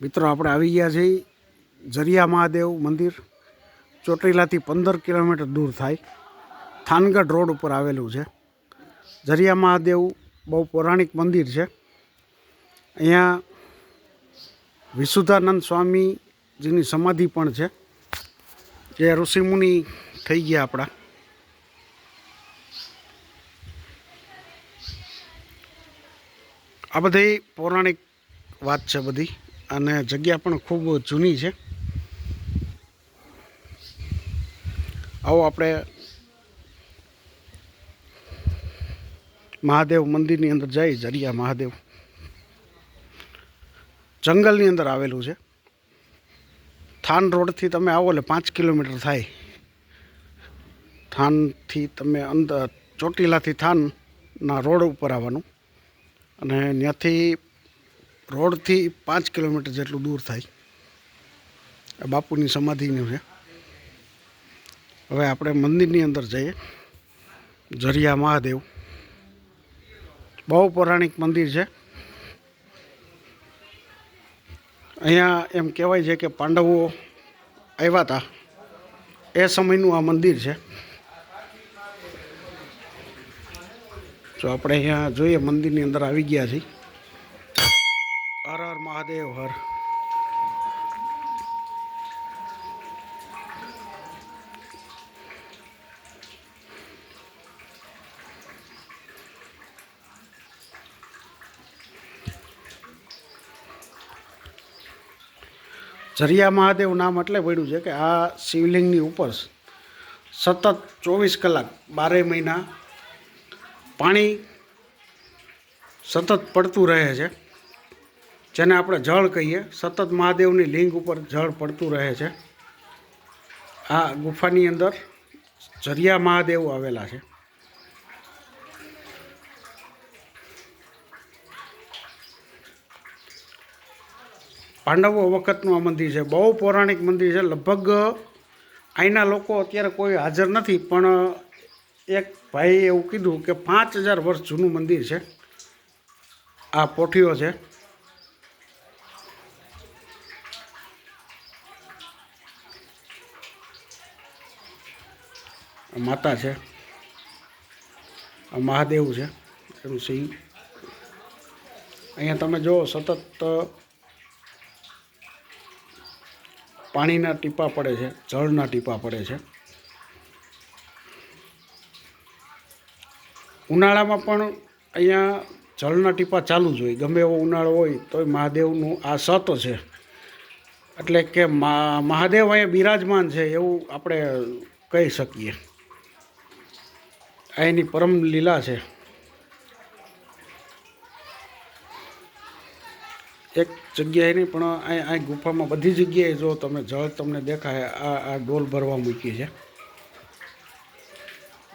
મિત્રો, આપણે આવી ગયા છીએ જરિયા મહાદેવ મંદિર. ચોટીલાથી પંદર કિલોમીટર દૂર થાય. થાનગઢ રોડ ઉપર આવેલું છે. જરિયા મહાદેવ બહુ પૌરાણિક મંદિર છે. અહીંયા વિશુદ્ધાનંદ સ્વામીજીની સમાધિ પણ છે, જે ઋષિમુનિ થઈ ગયા આપણા. આ બધી પૌરાણિક વાત છે બધી. અને જગ્યા પણ ખૂબ જૂની છે. આવો આપણે મહાદેવ મંદિરની અંદર જઈ જરિયા મહાદેવ. જંગલની અંદર આવેલું છે. થાન રોડથી તમે આવો એટલે પાંચ કિલોમીટર થાય. થાનથી તમે અંદર ચોટીલાથી થાનના રોડ ઉપર આવવાનું. અને ત્યાંથી રોડથી પાંચ કિલોમીટર જેટલું દૂર થાય. આ બાપુની સમાધિનું છે. હવે આપણે મંદિરની અંદર જઈએ. જરિયા મહાદેવ. બહુ પૌરાણિક મંદિર છે. અહીંયા એમ કહેવાય છે કે પાંડવો આવ્યા હતા. એ સમયનું આ મંદિર છે. જો આપણે અહીંયા જોઈએ મંદિરની અંદર આવી ગયા છીએ. હર હર મહાદેવ હર ઝરિયા મહાદેવ નામ એટલે પડ્યું છે કે આ શિવલિંગની ઉપર સતત ચોવીસ કલાક બારે મહિના પાણી સતત પડતું રહે છે. જેને આપણે જળ કહીએ, સતત મહાદેવની લિંગ ઉપર જળ પડતું રહે છે. આ ગુફાની અંદર જરિયા મહાદેવ આવેલા છે. પાંડવો વખતનું આ મંદિર છે. બહુ પૌરાણિક મંદિર છે. લગભગ અહીંના લોકો અત્યારે કોઈ હાજર નથી, પણ એક ભાઈએ એવું કીધું કે પાંચ હજાર વર્ષ જૂનું મંદિર છે. આ પોઠીઓ છે. માતા છે, આ મહાદેવ છે એનું સિંહ. અહીંયા તમે જુઓ સતત પાણીના ટીપા પડે છે, જળના ટીપા પડે છે. ઉનાળામાં પણ અહીંયા જળના ટીપા ચાલુ જ હોય, ગમે એવો ઉનાળો હોય તોય મહાદેવનું આ સત છે. એટલે કે મહાદેવ અહીંયા બિરાજમાન છે એવું આપણે કહી શકીએ. એની પરમ લીલા છે. એક જગ્યાએ નહીં, પણ અહીં અહીં ગુફામાં બધી જગ્યાએ જો તમે જળ તમને દેખાય, આ આ ડોલ ભરવા મૂકી છે.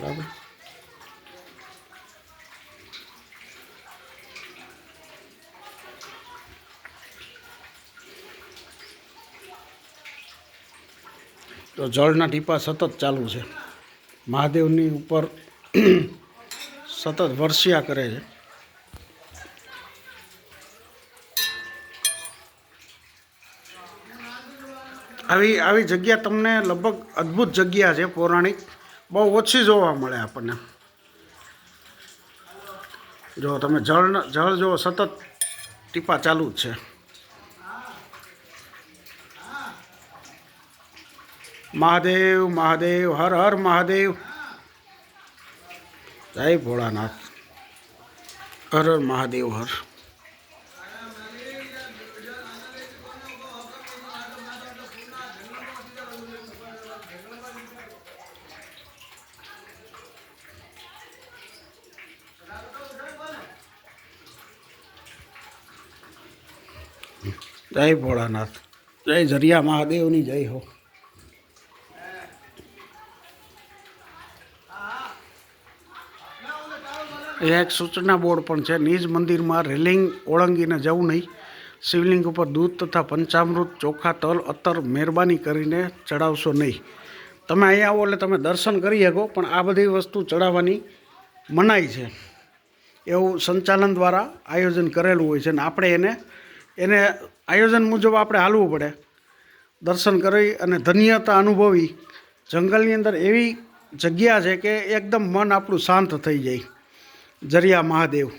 બરાબર? તો જળના ટીપા સતત ચાલુ છે. મહાદેવની ઉપર સતત વર્ષિયા કરે છે. આવી આવી જગ્યા તમને લગભગ અદ્ભુત જગ્યા છે, પૌરાણિક. બહુ ઓછી જોવા મળે આપણને. જો તમે જળ જળ જો સતત ટીપા ચાલુ જ છે. મહાદેવ મહાદેવ, હર હર મહાદેવ. જય ભોળાનાથ. હર હર મહાદેવ હર. જય ભોળાનાથ. જય જરિયા મહાદેવની જય હો. એ એક સૂચના બોર્ડ પણ છે. નિજ મંદિરમાં રેલિંગ ઓળંગીને જવું નહીં. શિવલિંગ ઉપર દૂધ તથા પંચામૃત, ચોખા, તલ અત્તર મહેરબાની કરીને ચડાવશો નહીં. તમે અહીંયા આવો એટલે તમે દર્શન કરી શકો, પણ આ બધી વસ્તુ ચડાવવાની મનાઈ છે. એવું સંચાલન દ્વારા આયોજન કરેલું હોય છે અને આપણે એને એને આયોજન મુજબ આપણે હાલવું પડે. દર્શન કરી અને ધન્યતા અનુભવી. જંગલની અંદર એવી જગ્યા છે કે એકદમ મન આપણું શાંત થઈ જાય. જરિયા મહાદેવ.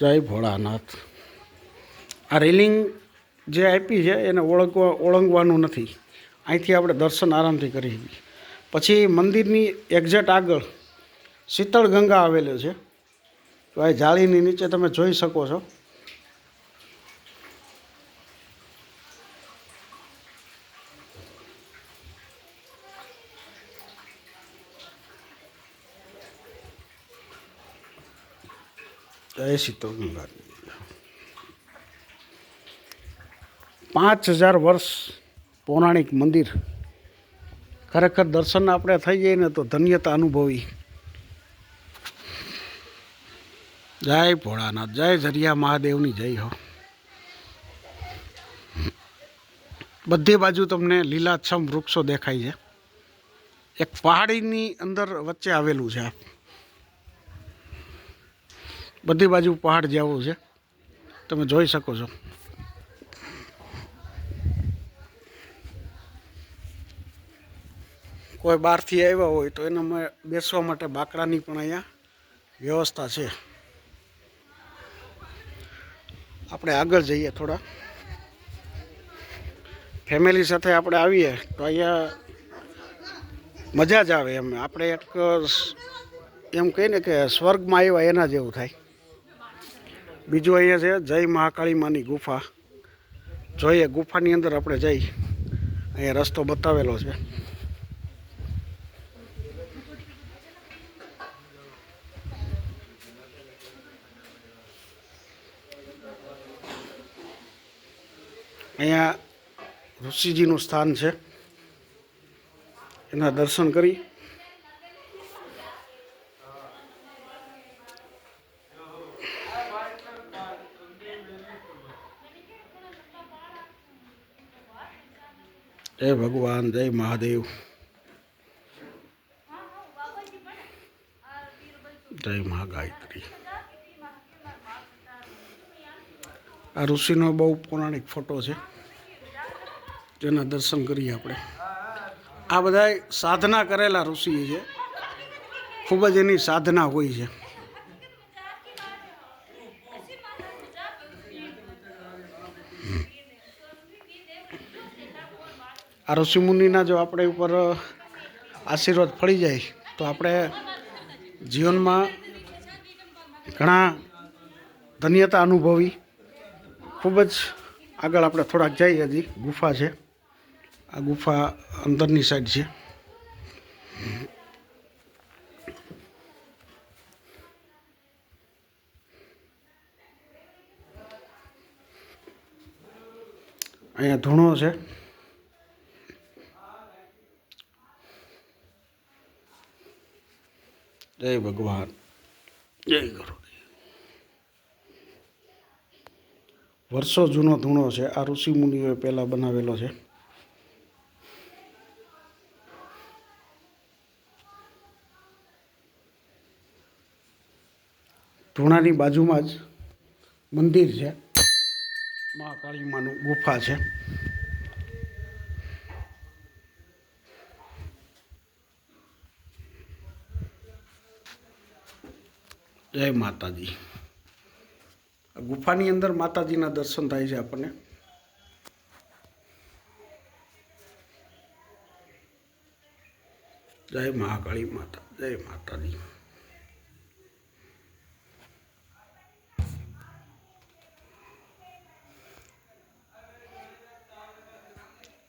જય ભોળાનાથ. આ રેલિંગ જે આપી છે એને ઓળખવા ઓળંગવાનું નથી. અહીંથી આપણે દર્શન આરામથી કરી પછી મંદિરની એક્ઝેટ આગળ શીતળ ગંગા આવેલો છે. તો આ જાળીની નીચે તમે જોઈ શકો છો. એસી તો પાંચ હજાર વર્ષ પૌરાણિક મંદિર. ખરેખર દર્શન આપણે થઈ જઈએ ને તો ધન્યતા અનુભવી. જય ભોળાનાથ, જય ઝરિયા મહાદેવની જય હો. બધી બાજુ તમને લીલાછમ વૃક્ષો દેખાય છે. એક પહાડીની અંદર વચ્ચે આવેલું છે બધી બાજુ પહાડ જેવું છે. તમે જોઈ શકો છો. કોઈ બહારથી આવ્યા હોય તો એના બેસવા માટે બાકડાની પણ અહીંયા વ્યવસ્થા છે. આપણે આગળ જઈએ થોડા. ફેમિલી સાથે આપણે આવીએ તો અહીંયા મજા જ આવે એમ. આપણે એક એમ કહીએ ને કે સ્વર્ગમાં આવ્યા એના જેવું થાય. બીજું અહીંયા છે, જય મહાકાળી માની ગુફા. જોઈએ ગુફાની અંદર આપણે જઈ. અહીંયા રસ્તો બતાવેલો છે. અહીંયા ઋષિજીનું સ્થાન છે. એના દર્શન કરી. જય ભગવાન જય મહાદેવ. જય મહાગાયત્રી. આ ઋષિનો બહુ પૌરાણિક ફોટો છે. જેના દર્શન કરીએ આપણે. આ બધા સાધના કરેલા ઋષિ છે. ખૂબ જ એની સાધના હોય છે. આ ઋષિમુનિના જો આપણે ઉપર આશીર્વાદ ફળી જાય, તો આપણે જીવનમાં ઘણા ધન્યતા અનુભવી. ખૂબ જ આગળ આપણે થોડાક જઈએ હજી. ગુફા છે. આ ગુફા અંદરની સાઈડ છે. અહીંયા ધૂણો છે. જય ભગવાન. જય ગુરુ. વર્ષો જૂનો ધૂણો છે. આ ઋષિ મુનિઓએ પહેલાં બનાવેલો છે. ધૂણાની બાજુમાં જ મંદિર છે. મહાકાળી માનું ગુફા છે. જય માતાજી. ગુફાની અંદર માતાજીના દર્શન થાય છે આપણને. જય મહાકાળી માતા, જય માતાજી.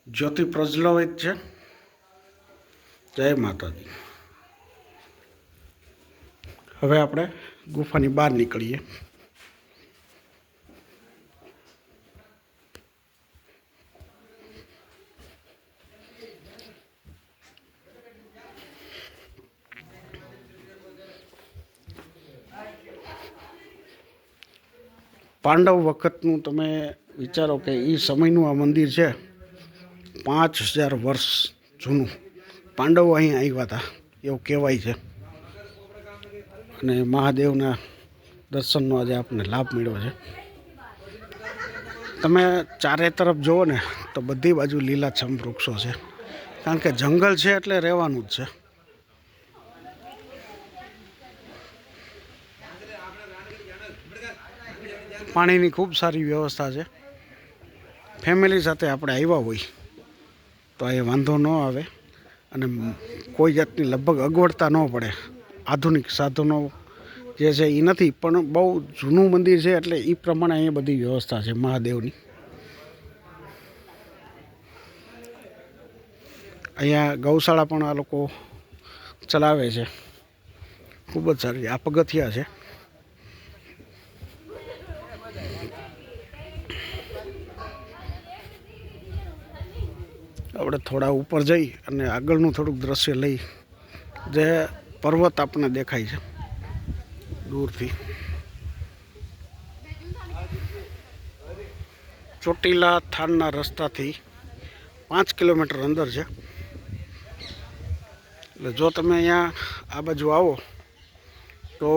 જ્યોતિ પ્રજ્વલિત છે. જય માતાજી. હવે આપણે ગુફાની બહાર નીકળીએ. પાંડવ વખતનું તમે વિચારો કે એ સમયનું આ મંદિર છે, પાંચ હજાર વર્ષ જૂનું. પાંડવો અહીં આવ્યા હતા, એવું કહેવાય છે. અને મહાદેવના દર્શનનો આજે આપને લાભ મળ્યો છે. તમે ચારે તરફ જુઓ ને, તો બધી બાજુ લીલાછમ વૃક્ષો છે. કારણ કે જંગલ છે એટલે રહેવાનું જ છે. પાણીની ખૂબ સારી વ્યવસ્થા છે. ફેમિલી સાથે આપણે આવ્યા હોય તો એ વાંધો ન આવે અને કોઈ જાતની લગભગ અગવડતા ન પડે. આધુનિક સાધનો જે છે એ નથી, પણ બહુ જૂનું મંદિર છે એટલે એ પ્રમાણે અહીંયા બધી વ્યવસ્થા છે મહાદેવની. અહીંયા ગૌશાળા પણ આ લોકો ચલાવે છે. ખૂબ જ સારી, આ પગથિયા છે. આપણે થોડા ઉપર જઈ અને આગળનું થોડુંક દ્રશ્ય લઈ, જે પર્વત આપણને દેખાય છે, દૂરથી. ચોટીલા થાનના રસ્તાથી પાંચ કિલોમીટર અંદર છે. એટલે જો તમે અહીંયા આ બાજુ આવો, તો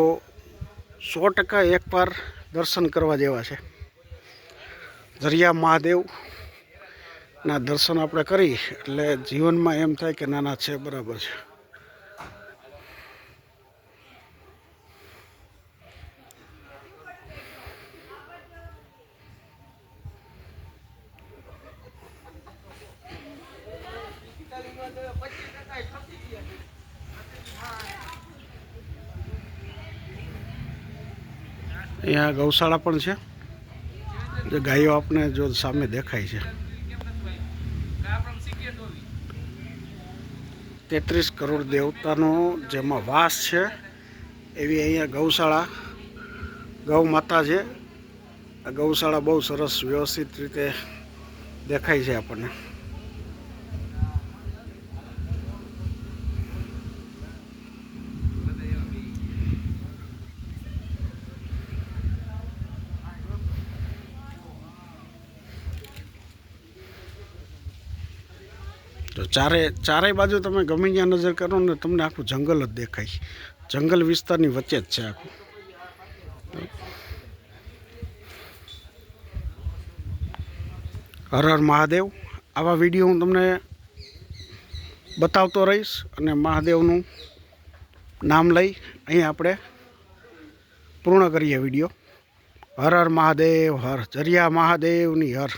સો ટકા એકવાર દર્શન કરવા જેવા છે. દરિયા મહાદેવના દર્શન આપણે કરી, એટલે જીવનમાં એમ થાય કે નાના છે, બરાબર છે. અહીંયા ગૌશાળા પણ છે. ગાયો આપને જો સામે દેખાય છે. તેત્રીસ કરોડ દેવતાનો જેમાં વાસ છે, એવી અહીંયા ગૌશાળા, ગૌ માતા છે. આ ગૌશાળા બહુ સરસ વ્યવસ્થિત રીતે દેખાય છે આપણને. ચારે ચારેય બાજુ તમે ગમે ત્યાં નજર કરો ને તમને આખું જંગલ જ દેખાય. જંગલ વિસ્તારની વચ્ચે જ છે આખું. હર હર મહાદેવ. આવા વીડિયો હું તમને બતાવતો રહીશ અને મહાદેવનું નામ લઈ અહીં આપણે પૂર્ણ કરીએ વીડિયો. હર હર મહાદેવ, હર જરિયા મહાદેવની હર.